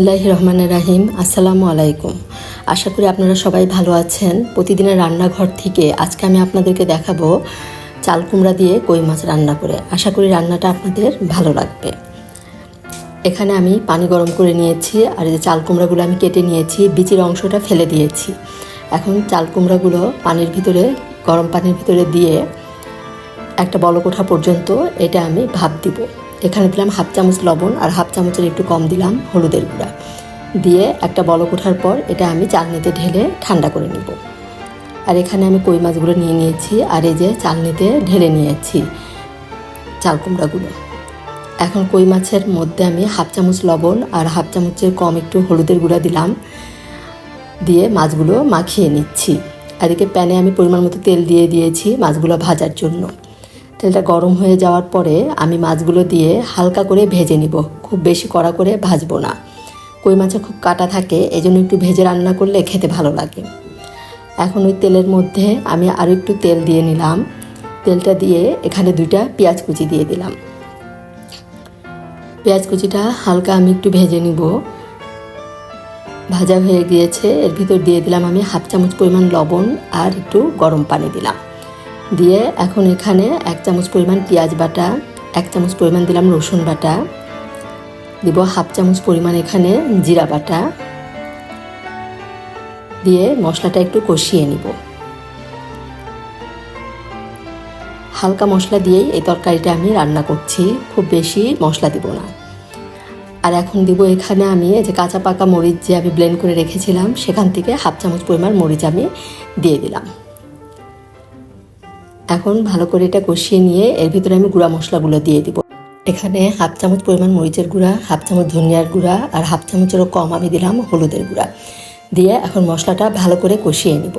আল্লাহ রহমান রাহিম, আসসালামু আলাইকুম। আশা করি আপনারা সবাই ভালো আছেন। প্রতিদিনের রান্নাঘর থেকে আজকে আমি আপনাদেরকে দেখাবো চাল কুমড়া দিয়ে কই মাছ রান্না করে। আশা করি রান্নাটা আপনাদের ভালো লাগবে। এখানে আমি পানি গরম করে নিয়েছি আর এই যে চাল কুমড়াগুলো আমি কেটে নিয়েছি, বিচির অংশটা ফেলে দিয়েছি। এখন চাল কুমড়াগুলো পানির ভিতরে, গরম পানির ভিতরে দিয়ে একটা বলকোঠা পর্যন্ত এটা আমি ভাপ দিব। এখানে দিলাম হাফ চামচ লবণ আর হাফ চামচের একটু কম দিলাম হলুদের গুঁড়া। দিয়ে একটা বলক ওঠার পর এটা আমি চালনিতে ঢেলে ঠান্ডা করে নিব। আর এখানে আমি কই মাছগুলো নিয়ে নিয়েছি আর এই যে চালনিতে ঢেলে নিয়েছি চাল কুমড়াগুলো। এখন কই মাছের মধ্যে আমি হাফ চামচ লবণ আর হাফ চামচের কম একটু হলুদের গুঁড়া দিলাম। দিয়ে মাছগুলো মাখিয়ে নিচ্ছি। আর এদিকে প্যানে আমি পরিমাণ মতো তেল দিয়ে দিয়েছি মাছগুলো ভাজার জন্য। তেলটা গরম হয়ে যাওয়ার পরে আমি মাছগুলো দিয়ে হালকা করে ভেজে নিব। খুব বেশি কড়া করে ভাজবো না। কই মাছে খুব কাটা থাকে এই জন্য একটু ভেজে রান্না করলে খেতে ভালো লাগে। এখন ওই তেলের মধ্যে আমি আরও একটু তেল দিয়ে নিলাম। তেলটা দিয়ে এখানে দুইটা পেঁয়াজ কুচি দিয়ে দিলাম। পেঁয়াজ কুচিটা হালকা আমি একটু ভেজে নিব। ভাজা হয়ে গিয়েছে, এর ভিতর দিয়ে দিলাম আমি হাফ চামচ পরিমাণ লবণ আর একটু গরম পানি দিলাম। দিয়ে এখন এখানে এক চামচ পরিমাণ পেঁয়াজ বাটা, এক চামচ পরিমাণ দিলাম রসুন বাটা। দিব হাফ চামচ পরিমাণ এখানে জিরা বাটা। দিয়ে মশলাটা একটু কষিয়ে নিব। হালকা মশলা দিয়েই এই তরকারিটা আমি রান্না করছি, খুব বেশি মশলা দিব না। আর এখন দিব এখানে আমি যে কাঁচা পাকা মরিচ যে আমি ব্লেন্ড করে রেখেছিলাম, সেখান থেকে হাফ চামচ পরিমাণ মরিচ আমি দিয়ে দিলাম। এখন ভালো করে এটা কষিয়ে নিয়ে এর ভিতরে আমি গুঁড়া মশলাগুলো দিয়ে দিব। এখানে হাফ চামচ পরিমাণ মরিচের গুঁড়া, হাফ চামচ ধনিয়ার গুঁড়া আর হাফ চামচেরও কম আমি দিলাম হলুদের গুঁড়া। দিয়ে এখন মশলাটা ভালো করে কষিয়ে নিব।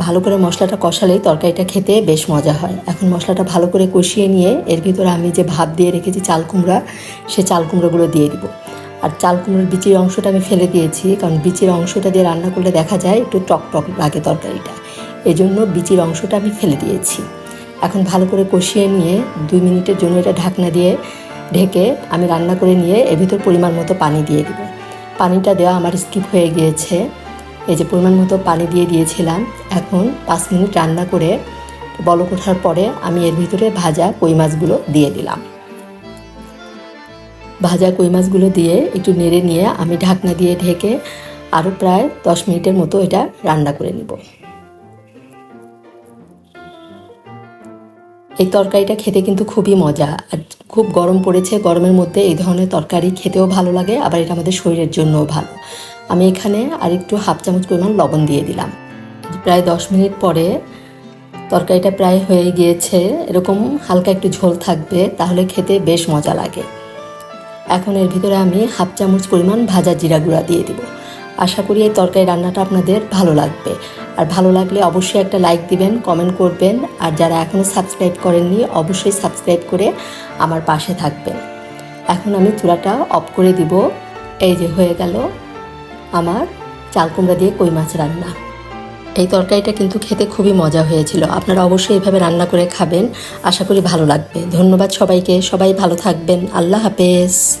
ভালো করে মশলাটা কষালেই তরকারিটা খেতে বেশ মজা হয়। এখন মশলাটা ভালো করে কষিয়ে নিয়ে এর ভিতরে আমি যে ভাত দিয়ে রেখেছি চাল কুমড়া, সে চাল কুমড়োগুলো দিয়ে দিব। আর চাল কুমড়োর বিচির অংশটা আমি ফেলে দিয়েছি, কারণ বিচির অংশটা দিয়ে রান্না করলে দেখা যায় একটু টক টক লাগে তরকারিটা। এই জন্য বিচির অংশটা আমি ফেলে দিয়েছি। এখন ভালো করে কষিয়ে নিয়ে দুই মিনিটের জন্য এটা ঢাকনা দিয়ে ঢেকে আমি রান্না করে নিয়ে এর ভিতর পরিমাণ মতো পানি দিয়ে দিব। পানিটা দেওয়া আমার স্কিপ হয়ে গিয়েছে। এই যে পরিমাণ মতো পানি দিয়ে দিয়েছিলাম, এখন পাঁচ মিনিট রান্না করে বলক ওঠার পরে আমি এর ভিতরে ভাজা কই মাছগুলো দিয়ে দিলাম। ভাজা কই মাছগুলো দিয়ে একটু নেড়ে নিয়ে আমি ঢাকনা দিয়ে ঢেকে আরও প্রায় দশ মিনিটের মতো এটা রান্না করে নিব। এই তরকারিটা খেতে কিন্তু খুবই মজা। আর খুব গরম পড়েছে, গরমের মধ্যে এই ধরনের তরকারি খেতেও ভালো লাগে, আবার এটা আমাদের শরীরের জন্যও ভালো। আমি এখানে আর একটু হাফ চামচ পরিমাণ লবণ দিয়ে দিলাম। প্রায় দশ মিনিট পরে তরকারিটা প্রায় হয়ে গিয়েছে, এরকম হালকা একটু ঝোল থাকবে, তাহলে খেতে বেশ মজা লাগে। এখন এর ভিতরে আমি হাফ চামচ পরিমাণ ভাজা জিরা গুঁড়া দিয়ে দিব। আশা করি এই তরকারি রান্নাটা আপনাদের ভালো লাগবে। আর ভালো লাগলে অবশ্যই একটা লাইক দিবেন, কমেন্ট করবেন, আর যারা এখনও সাবস্ক্রাইব করেননি, অবশ্যই সাবস্ক্রাইব করে আমার পাশে থাকবেন। এখন আমি চুলাটা অফ করে দিব। এই যে হয়ে গেল আমার চাল কুমড়া দিয়ে কই মাছ রান্না। এই তরকারিটা কিন্তু খেতে খুবই মজা হয়েছিল। আপনারা অবশ্যই এভাবে রান্না করে খাবেন। আশা করি ভালো লাগবে। ধন্যবাদ সবাইকে। সবাই ভালো থাকবেন। আল্লাহ হাফেজ।